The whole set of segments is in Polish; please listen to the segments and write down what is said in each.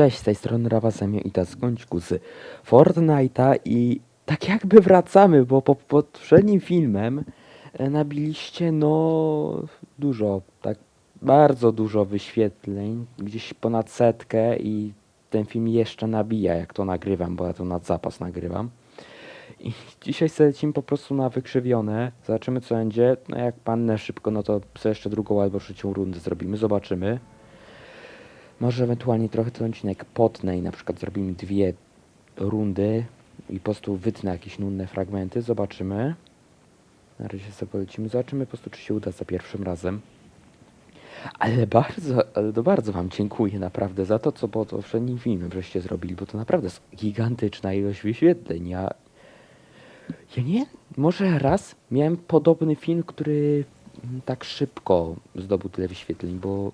Cześć, z tej strony Rawazemio i ta z Gąćku z Fortnite'a i tak jakby wracamy, bo po poprzednim filmem e, nabiliście no dużo, tak bardzo dużo wyświetleń, gdzieś ponad setkę i ten film jeszcze nabija jak to nagrywam, bo ja to nad zapas nagrywam. I dzisiaj lecimy po prostu na wykrzywione, zobaczymy co będzie, no jak pannę szybko, no to jeszcze drugą albo trzecią rundę zrobimy, zobaczymy. Może ewentualnie trochę ten odcinek potnę i na przykład zrobimy dwie rundy i po prostu wytnę jakieś nudne fragmenty. Zobaczymy. Na razie sobie polecimy. Zobaczymy po prostu, czy się uda za pierwszym razem. Ale bardzo, ale to bardzo Wam dziękuję naprawdę za to, co po poprzednim filmie żeście zrobili, bo to naprawdę jest gigantyczna ilość wyświetleń. Ja, ja nie, może raz miałem podobny film, który tak szybko zdobył tyle wyświetleń, bo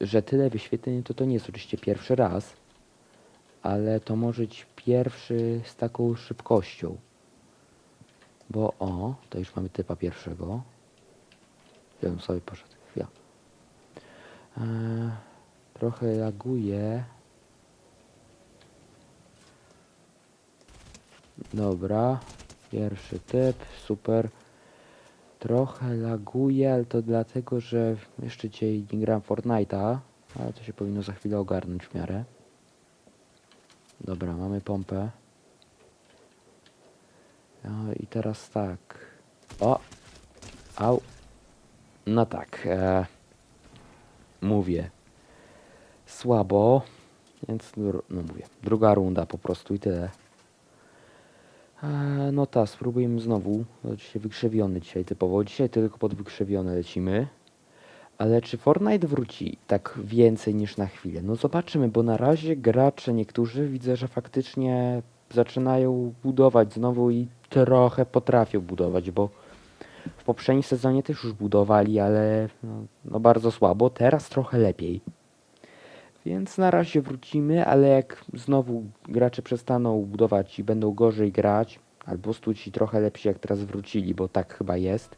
że tyle wyświetleń to to nie jest oczywiście pierwszy raz, ale to może być pierwszy z taką szybkością. Bo o, to już mamy typa pierwszego. Ja bym sobie poszedł. Chwila. Eee, trochę laguje. Dobra. Pierwszy typ, super. Trochę laguje, ale to dlatego, że jeszcze dzisiaj nie gram Fortnite'a, ale to się powinno za chwilę ogarnąć w miarę. Dobra, mamy pompę. No i teraz tak. O! Au! No tak. E, mówię. Słabo. Więc, no mówię. Druga runda po prostu i tyle. Eee, no tak, spróbujemy znowu. Oczywiście wykrzewiony dzisiaj typowo. Dzisiaj tylko pod wykrzewione lecimy. Ale czy Fortnite wróci tak więcej niż na chwilę? No zobaczymy, bo na razie gracze niektórzy widzę, że faktycznie zaczynają budować znowu i trochę potrafią budować, bo w poprzednim sezonie też już budowali, ale no, no bardzo słabo. Teraz trochę lepiej. Więc na razie wrócimy, ale jak znowu gracze przestaną budować i będą gorzej grać, albo po prostu ci trochę lepsi jak teraz wrócili, bo tak chyba jest,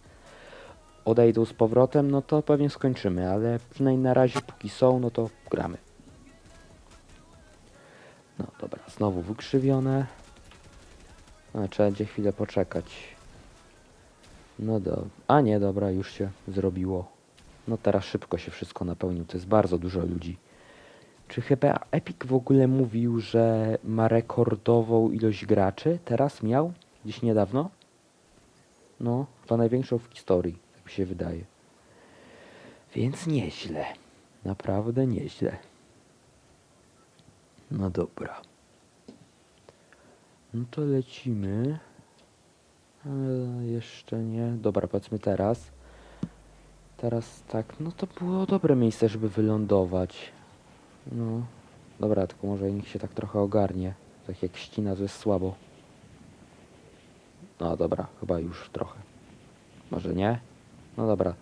odejdą z powrotem, no to pewnie skończymy, ale przynajmniej na razie póki są, no to gramy. No dobra, znowu wykrzywione. No, trzeba będzie chwilę poczekać. No do... A nie, dobra, już się zrobiło. No teraz szybko się wszystko napełnił, to jest bardzo dużo ludzi. Czy chyba Epic w ogóle mówił, że ma rekordową ilość graczy? Teraz miał? Gdzieś niedawno? No, chyba największą w historii, tak mi się wydaje. Więc nieźle. Naprawdę nieźle. No dobra. No to lecimy. Ale jeszcze nie. Dobra, powiedzmy teraz. Teraz tak, no to było dobre miejsce, żeby wylądować. No, dobra, tylko może niech się tak trochę ogarnie. Tak jak ścina, to jest słabo. No dobra, chyba już trochę. Może nie? No dobra.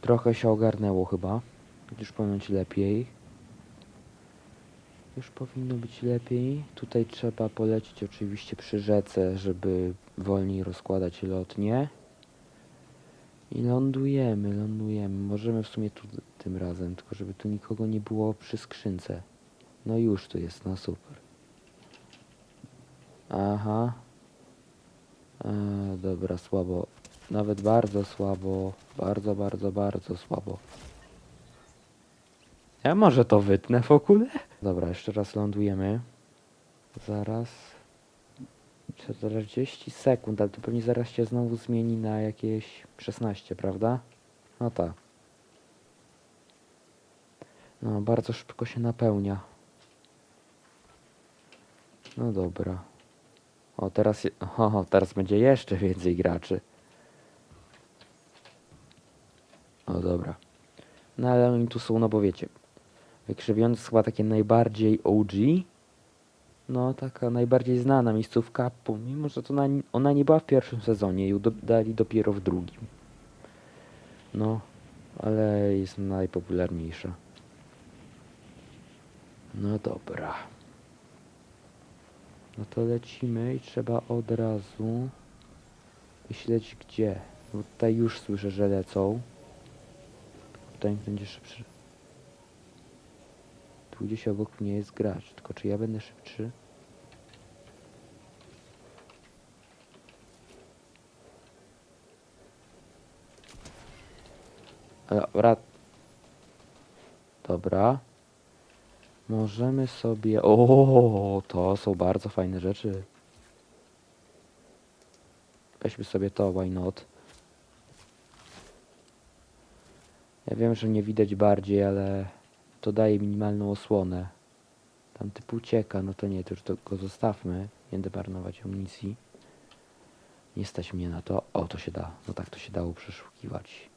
Trochę się ogarnęło chyba. Już powinno być lepiej. Już powinno być lepiej. Tutaj trzeba polecieć oczywiście przy rzece, żeby wolniej rozkładać lotnie. I lądujemy, lądujemy. Możemy w sumie tu tym razem, tylko żeby tu nikogo nie było przy skrzynce. No już tu jest, no super. Aha. E, dobra, słabo. Nawet bardzo słabo. Bardzo, bardzo, bardzo słabo. Ja może to wytnę w ogóle? Dobra, jeszcze raz lądujemy. Zaraz. 40 sekund, ale to pewnie zaraz się znowu zmieni na jakieś 16, prawda? No tak. No, bardzo szybko się napełnia. No dobra. O, teraz, je- o, teraz będzie jeszcze więcej graczy. O, dobra. No ale oni tu są, no bo wiecie. Wykrzywiony jest chyba takie najbardziej OG. No, taka najbardziej znana miejscówka, pomimo że to ona, ona nie była w pierwszym sezonie, ją dodali dopiero w drugim. No, ale jest najpopularniejsza. No dobra. No to lecimy i trzeba od razu myśleć gdzie. Bo tutaj już słyszę, że lecą. Tutaj będzie szybszy. Tu gdzieś obok mnie jest gracz, tylko czy ja będę szybszy? Dobra. Dobra. Możemy sobie... O, to są bardzo fajne rzeczy. Weźmy sobie to, why not? Ja wiem, że nie widać bardziej, ale to daje minimalną osłonę. Tam typu ucieka, no to nie, to już to go zostawmy. Nie będę marnować amunicji. Nie stać mnie na to. O, to się da. No tak, to się dało przeszukiwać.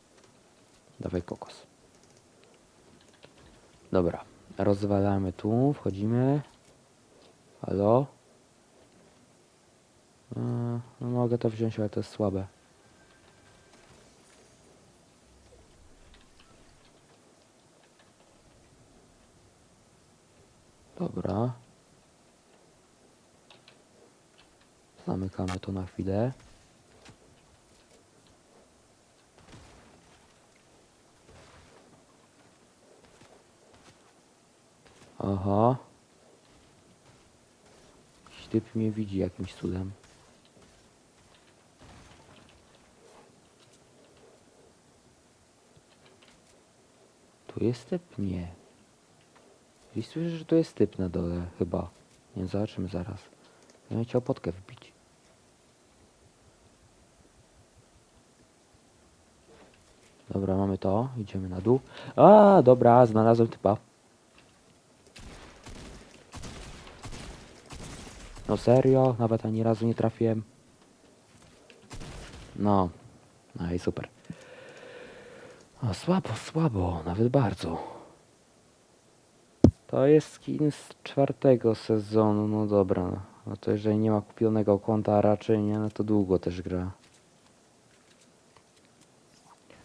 Dawaj kokos. Dobra, rozwalamy tu, wchodzimy. Halo? Eee, no mogę to wziąć, ale to jest słabe. Dobra. Zamykamy to na chwilę. Aha. Typ mnie widzi jakimś cudem. Tu jest typ? Nie. Gdzieś słyszę, że tu jest typ na dole, chyba. Nie, zobaczymy zaraz. Ja bym chciał potkę wbić. Dobra, mamy to. Idziemy na dół. A, dobra, znalazłem typa. No serio? Nawet ani razu nie trafiłem. No. No i super. O, słabo, słabo. Nawet bardzo. To jest skin z czwartego sezonu. No dobra. No to jeżeli nie ma kupionego konta, a raczej nie, no to długo też gra.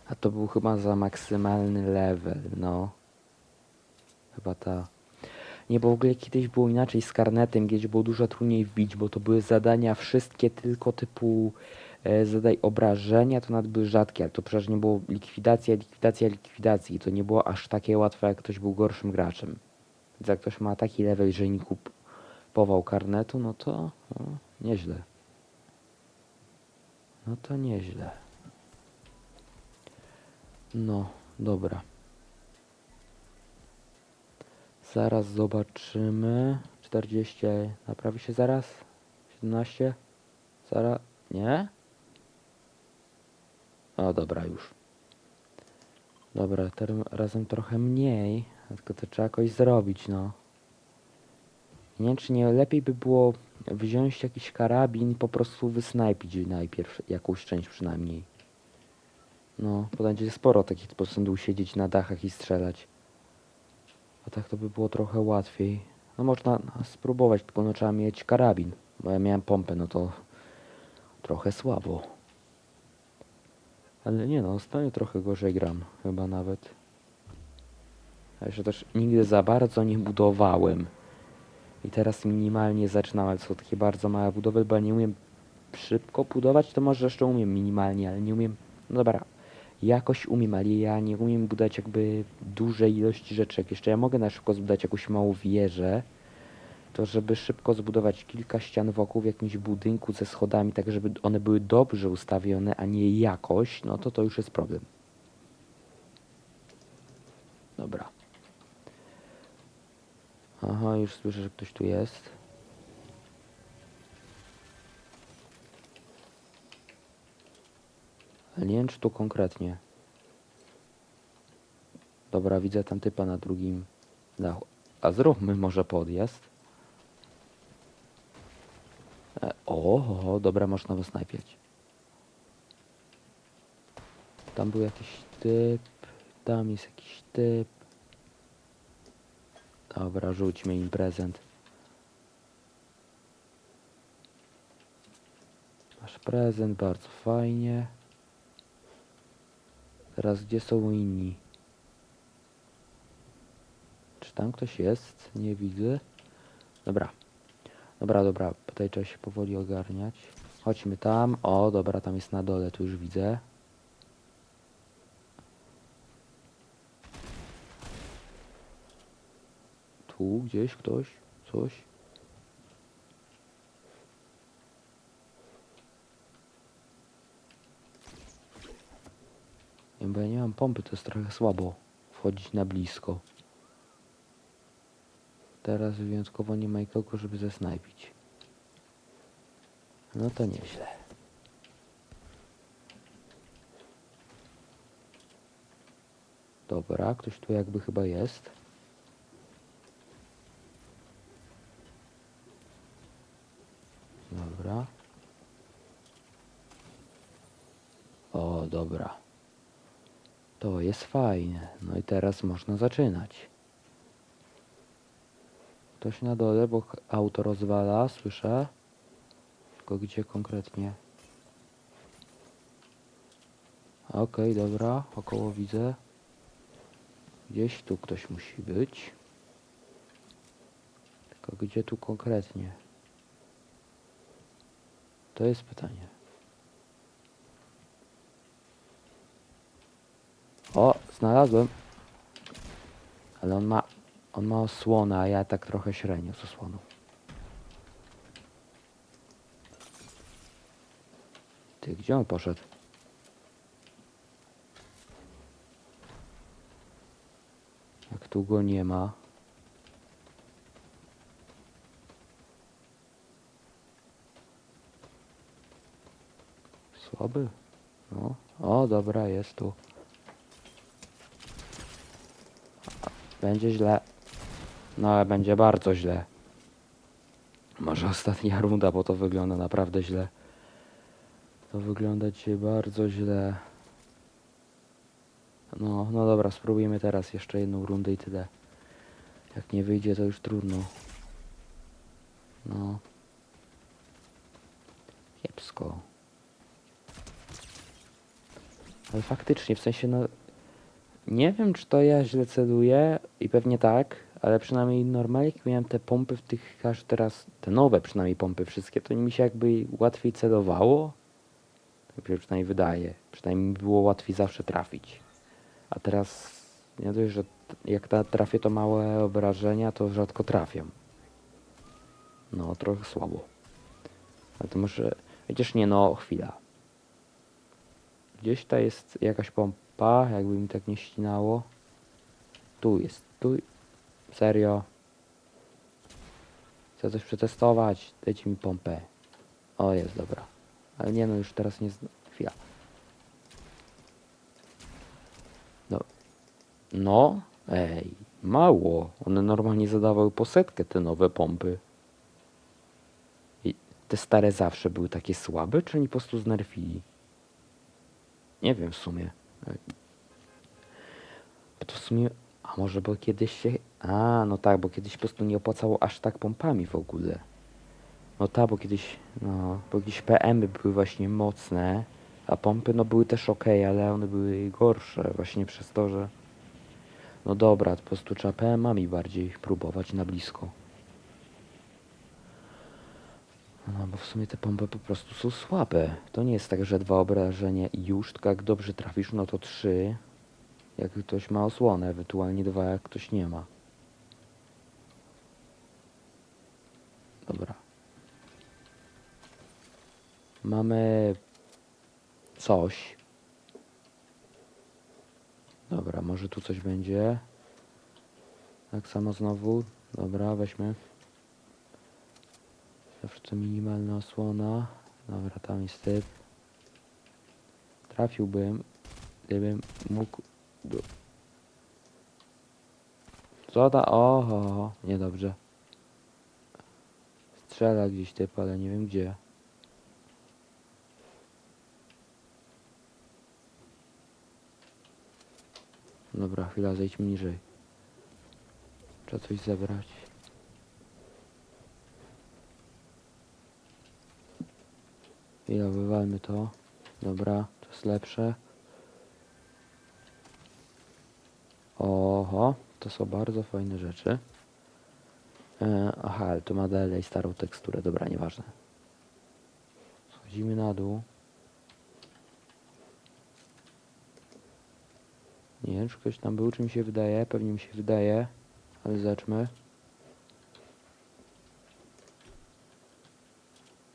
A to był chyba za maksymalny level, no. Chyba ta. Nie, bo w ogóle kiedyś było inaczej z karnetem, gdzieś było dużo trudniej wbić, bo to były zadania wszystkie tylko typu e, zadaj obrażenia, to nawet były rzadkie, ale to przecież nie było likwidacja, likwidacja, likwidacji. To nie było aż takie łatwe, jak ktoś był gorszym graczem. Więc jak ktoś ma taki level, że nie kupował karnetu, no to no, nieźle. No to nieźle. No, dobra. Zaraz zobaczymy. 40. Naprawi się zaraz? 17? Zaraz? Nie? O, dobra, już. Dobra, tym razem trochę mniej. Tylko to trzeba jakoś zrobić, no. Nie czy nie lepiej by było wziąć jakiś karabin i po prostu wysnajpić najpierw jakąś część przynajmniej. No, bo będzie sporo takich po prostu siedzieć na dachach i strzelać. A tak to by było trochę łatwiej. No można spróbować, tylko no trzeba mieć karabin. Bo ja miałem pompę, no to trochę słabo. Ale nie no, ostatnio trochę gorzej gram, chyba nawet. A jeszcze też nigdy za bardzo nie budowałem. I teraz minimalnie zaczynam, ale są takie bardzo małe budowy, bo ja nie umiem szybko budować, to może jeszcze umiem minimalnie, ale nie umiem... No dobra, jakoś umiem, ale ja nie umiem budować jakby dużej ilości rzeczy. Jak jeszcze ja mogę na szybko zbudować jakąś małą wieżę, to żeby szybko zbudować kilka ścian wokół w jakimś budynku ze schodami, tak żeby one były dobrze ustawione, a nie jakoś, no to to już jest problem. Dobra. Aha, już słyszę, że ktoś tu jest. Nie tu konkretnie. Dobra, widzę tam typa na drugim dachu. A zróbmy może podjazd. E, o, dobra, można wysnajpiać. Tam był jakiś typ. Tam jest jakiś typ. Dobra, rzućmy im prezent. Masz prezent, bardzo fajnie. Teraz gdzie są inni? Czy tam ktoś jest? Nie widzę. Dobra. Dobra, dobra. Tutaj trzeba się powoli ogarniać. Chodźmy tam. O, dobra, tam jest na dole, tu już widzę. Tu gdzieś ktoś? Coś? Nie, bo ja nie mam pompy, to jest trochę słabo wchodzić na blisko. Teraz wyjątkowo nie ma nikogo, żeby zesnajpić. No to nieźle. Dobra, ktoś tu jakby chyba jest. Dobra. O, dobra. To jest fajne. No i teraz można zaczynać. Ktoś na dole, bo auto rozwala, słyszę. Tylko gdzie konkretnie? Okej, dobra, około widzę. Gdzieś tu ktoś musi być. Tylko gdzie tu konkretnie? To jest pytanie. O, znalazłem. Ale on ma, on ma osłonę, a ja tak trochę średnio z osłoną. Ty, gdzie on poszedł? Jak tu go nie ma. Słaby? No. O, dobra, jest tu. Będzie źle. No, ale będzie bardzo źle. Może ostatnia runda, bo to wygląda naprawdę źle. To wygląda dzisiaj bardzo źle. No, no dobra, spróbujemy teraz jeszcze jedną rundę i tyle. Jak nie wyjdzie, to już trudno. No. Kiepsko. Ale faktycznie, w sensie, no... Nie wiem, czy to ja źle celuję i pewnie tak, ale przynajmniej normalnie jak miałem te pompy w tych, aż teraz, te nowe przynajmniej pompy wszystkie, to mi się jakby łatwiej celowało. Tak się przynajmniej wydaje. Przynajmniej mi było łatwiej zawsze trafić. A teraz nie dość, że jak ta trafię to małe obrażenia, to rzadko trafiam. No, trochę słabo. Ale to może... Chociaż nie, no, chwila. Gdzieś ta jest jakaś pompa, jakby mi tak nie ścinało. Tu jest, tu... Serio. Chcę coś przetestować, dajcie mi pompę. O, jest, dobra. Ale nie no, już teraz nie... Chwila. No. No, ej, mało. One normalnie zadawały po setkę te nowe pompy. I te stare zawsze były takie słabe, czy oni po prostu znerfili? Nie wiem w sumie. Bo to w sumie... A może bo kiedyś się... A, no tak, bo kiedyś po prostu nie opłacało aż tak pompami w ogóle. No tak, bo kiedyś... No, bo kiedyś PM-y były właśnie mocne, a pompy no były też ok, ale one były gorsze właśnie przez to, że... No dobra, po prostu trzeba PM-ami bardziej próbować na blisko. No bo w sumie te pompy po prostu są słabe. To nie jest tak, że dwa obrażenia i już, tylko jak dobrze trafisz, no to trzy. Jak ktoś ma osłonę, ewentualnie dwa, jak ktoś nie ma. Dobra. Mamy coś. Dobra, może tu coś będzie. Tak samo znowu. Dobra, weźmy. Zawsze to minimalna osłona. Dobra, tam jest typ. Trafiłbym, gdybym mógł... Co da? Oho, niedobrze. Strzela gdzieś typ, ale nie wiem gdzie. Dobra, chwila, zejdźmy niżej. Trzeba coś zebrać. Chwila, wywalmy to. Dobra, to jest lepsze. Oho, to są bardzo fajne rzeczy. E, aha, ale to ma dalej starą teksturę. Dobra, nieważne. Schodzimy na dół. Nie wiem, czy ktoś tam był, czy mi się wydaje. Pewnie mi się wydaje, ale zobaczmy.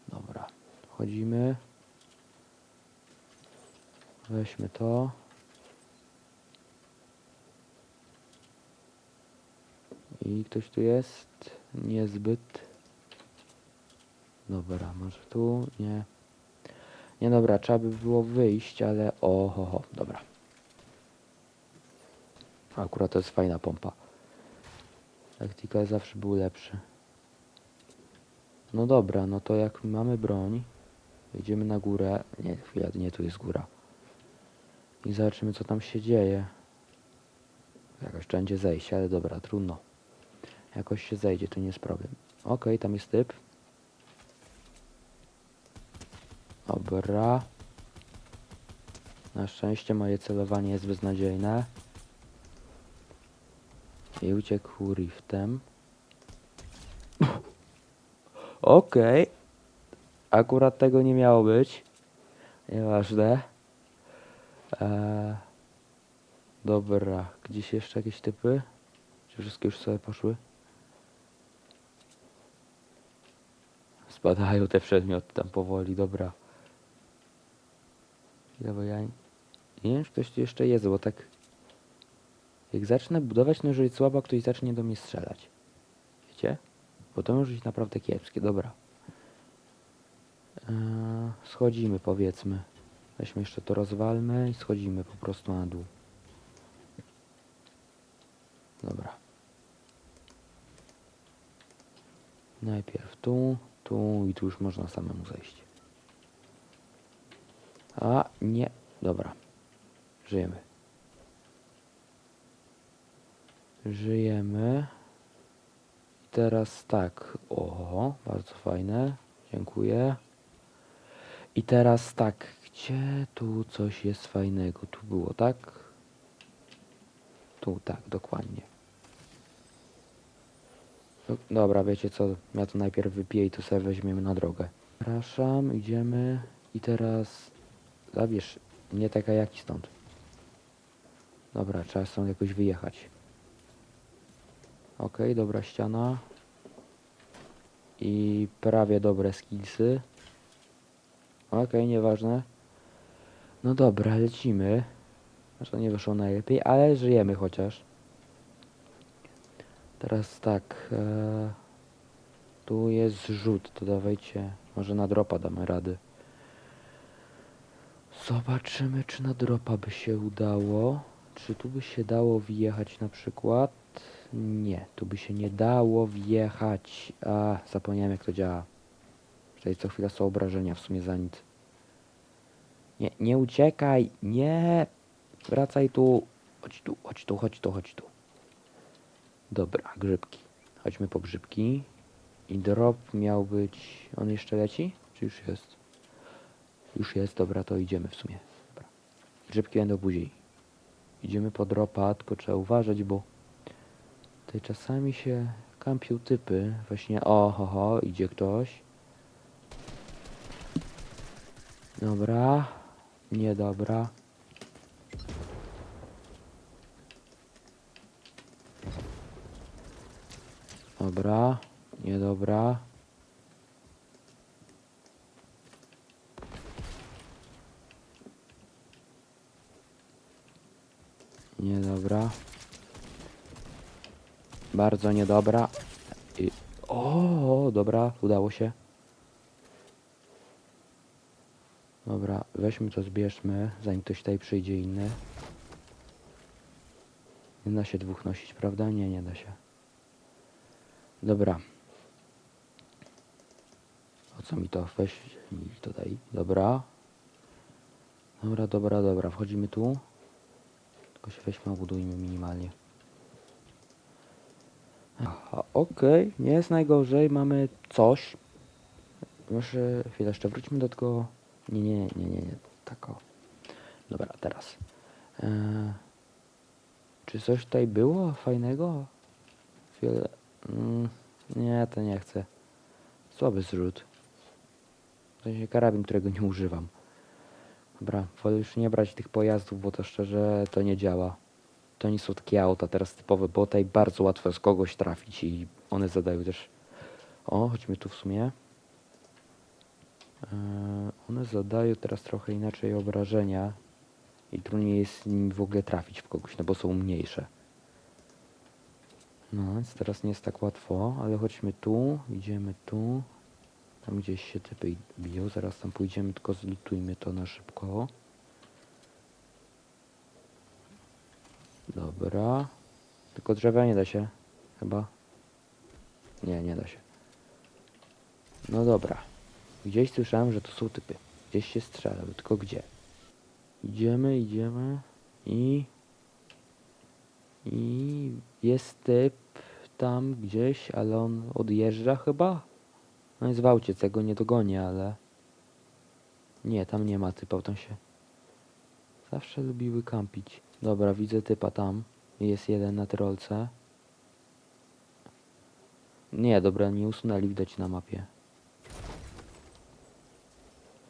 Dobra, wchodzimy. Weźmy to. I ktoś tu jest? Niezbyt. Dobra, może tu? Nie. Nie dobra, trzeba by było wyjść, ale o, ho, dobra. Akurat to jest fajna pompa. Taktika zawsze był lepszy. No dobra, no to jak mamy broń, idziemy na górę. Nie, chwila, nie, tu jest góra. I zobaczymy, co tam się dzieje. Jakoś będzie zejść, ale dobra, trudno. Jakoś się zejdzie, to nie jest problem. Okej, tam jest typ. Dobra. Na szczęście moje celowanie jest beznadziejne. I uciekł riftem. Okej. Akurat tego nie miało być. Nieważne. Eee, dobra. Gdzieś jeszcze jakieś typy? Czy wszystkie już sobie poszły? Spadają te przedmioty tam powoli, dobra. Bo ja nie wiem, czy ktoś tu jeszcze jest, bo tak... Jak zacznę budować nożyc słaba, ktoś zacznie do mnie strzelać. Wiecie? Bo to może być naprawdę kiepskie, dobra. Eee, schodzimy powiedzmy. Weźmy jeszcze to rozwalmy i schodzimy po prostu na dół. Dobra. Najpierw tu, tu i tu już można samemu zejść. A, nie. Dobra. Żyjemy. Żyjemy. I teraz tak. O, bardzo fajne. Dziękuję. I teraz tak. Gdzie tu coś jest fajnego? Tu było, tak? Tu, tak, dokładnie. No, dobra, wiecie co? Ja to najpierw wypiję i to sobie weźmiemy na drogę. Przepraszam, idziemy. I teraz zabierz mnie taka jaki stąd. Dobra, trzeba stąd jakoś wyjechać. Okej, dobra ściana. I prawie dobre skillsy. Okej, nieważne. No dobra, lecimy. Znaczy to nie wyszło najlepiej, ale żyjemy chociaż. Teraz tak. E, tu jest rzut, to dawajcie. Może na dropa damy rady. Zobaczymy, czy na dropa by się udało. Czy tu by się dało wjechać na przykład? Nie, tu by się nie dało wjechać. A, zapomniałem jak to działa. Tutaj co chwila są obrażenia w sumie za nic. Nie, nie uciekaj, nie! Wracaj tu. Chodź tu, chodź tu, chodź tu, chodź tu. Dobra, grzybki. Chodźmy po grzybki. I drop miał być... On jeszcze leci? Czy już jest? Już jest, dobra, to idziemy w sumie. Dobra. Grzybki będą później. Idziemy po dropa, tylko trzeba uważać, bo tutaj czasami się kampią typy. Właśnie, o, ho, ho, idzie ktoś. Dobra. Niedobra. Dobra. Niedobra. Niedobra. Bardzo niedobra. I... O, dobra, udało się. Dobra, weźmy to, zbierzmy, zanim ktoś tutaj przyjdzie inny. Nie da się dwóch nosić, prawda? Nie, nie da się. Dobra. O co mi to? Weź mi to daj. Dobra. Dobra, dobra, dobra. Wchodzimy tu. Tylko się weźmy, obudujmy minimalnie. Aha, okej, nie jest najgorzej, mamy coś. Może chwilę jeszcze wróćmy do tego. Nie, nie, nie, nie, nie. tak o. Dobra, teraz. Eee, czy coś tutaj było fajnego? Chwilę. Mm, nie, to nie chcę. Słaby zrzut. W sensie karabin, którego nie używam. Dobra, wolę już nie brać tych pojazdów, bo to szczerze to nie działa. To nie są takie auta teraz typowe, bo tutaj bardzo łatwo z kogoś trafić i one zadają też... O, chodźmy tu w sumie. E, one zadają teraz trochę inaczej obrażenia i trudniej jest nimi w ogóle trafić w kogoś, no bo są mniejsze. No, więc teraz nie jest tak łatwo, ale chodźmy tu, idziemy tu. Tam gdzieś się typy biją, zaraz tam pójdziemy, tylko zlutujmy to na szybko. Dobra. Tylko drzewa nie da się, chyba. Nie, nie da się. No dobra. Gdzieś słyszałem, że to są typy. Gdzieś się strzela, tylko gdzie? Idziemy, idziemy i... I jest typ tam gdzieś, ale on odjeżdża chyba? No jest w aucie, tego nie dogonię, ale... Nie, tam nie ma typa, tam się... Zawsze lubiły kampić. Dobra, widzę typa tam. Jest jeden na tyrolce. Nie, dobra, nie usunęli, widać na mapie.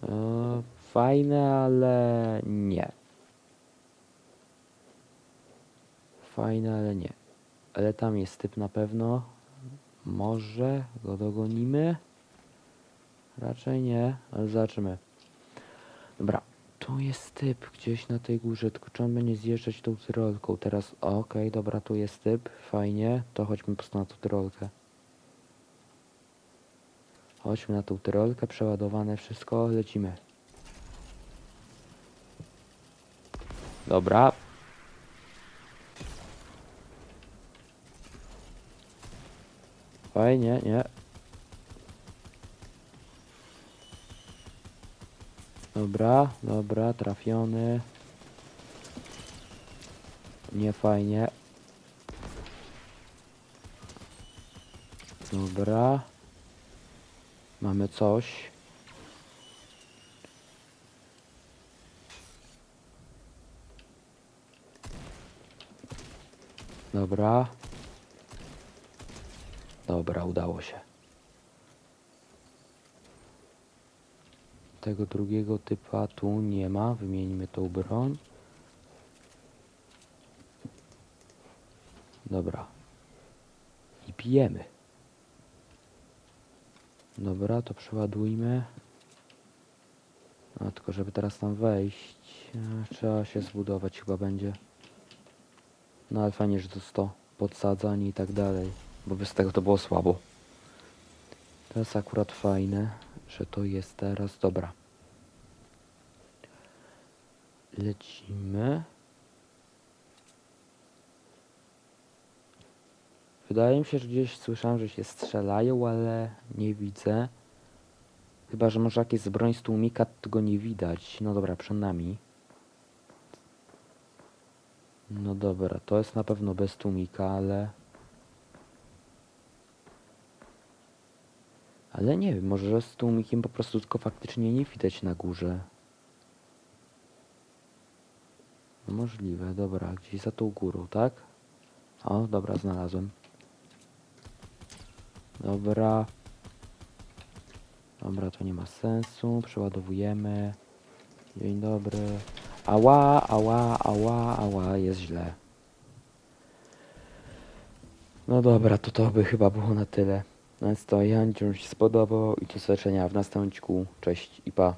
E, fajne, ale nie. Fajne, ale nie. Ale tam jest typ na pewno. Może go dogonimy? Raczej nie, ale zobaczymy. Dobra, tu jest typ gdzieś na tej górze, tylko czy on będzie zjeżdżać tą tyrolką teraz? Okej, dobra, tu jest typ, fajnie, to chodźmy po prostu na tą tyrolkę. Chodźmy na tą tyrolkę, przeładowane wszystko, lecimy. Dobra. Fajnie, nie. Dobra, dobra, trafiony. Nie fajnie. Dobra. Mamy coś. Dobra. Dobra, udało się. Tego drugiego typa tu nie ma. Wymieńmy tą broń. Dobra. I pijemy. Dobra, to przeładujmy. A tylko żeby teraz tam wejść, e, trzeba się zbudować chyba będzie. No ale fajnie, że to 100 podsadzań i tak dalej, bo bez tego to było słabo. To jest akurat fajne, że to jest teraz. Dobra. Lecimy. Wydaje mi się, że gdzieś słyszałem, że się strzelają, ale nie widzę. Chyba, że może jakieś z broń z tłumika, to go nie widać. No dobra, przed nami. No dobra, to jest na pewno bez tłumika, ale... Ale nie wiem, może z tłumikiem po prostu tylko faktycznie nie widać na górze. No możliwe, dobra, gdzieś za tą górą, tak? O, dobra, znalazłem. Dobra. Dobra, to nie ma sensu. Przeładowujemy. Dzień dobry. Ała, ała, ała, ała, jest źle. No dobra, to to by chyba było na tyle. Więc to, ja się spodobał i do zobaczenia w następnym. Cześć i pa.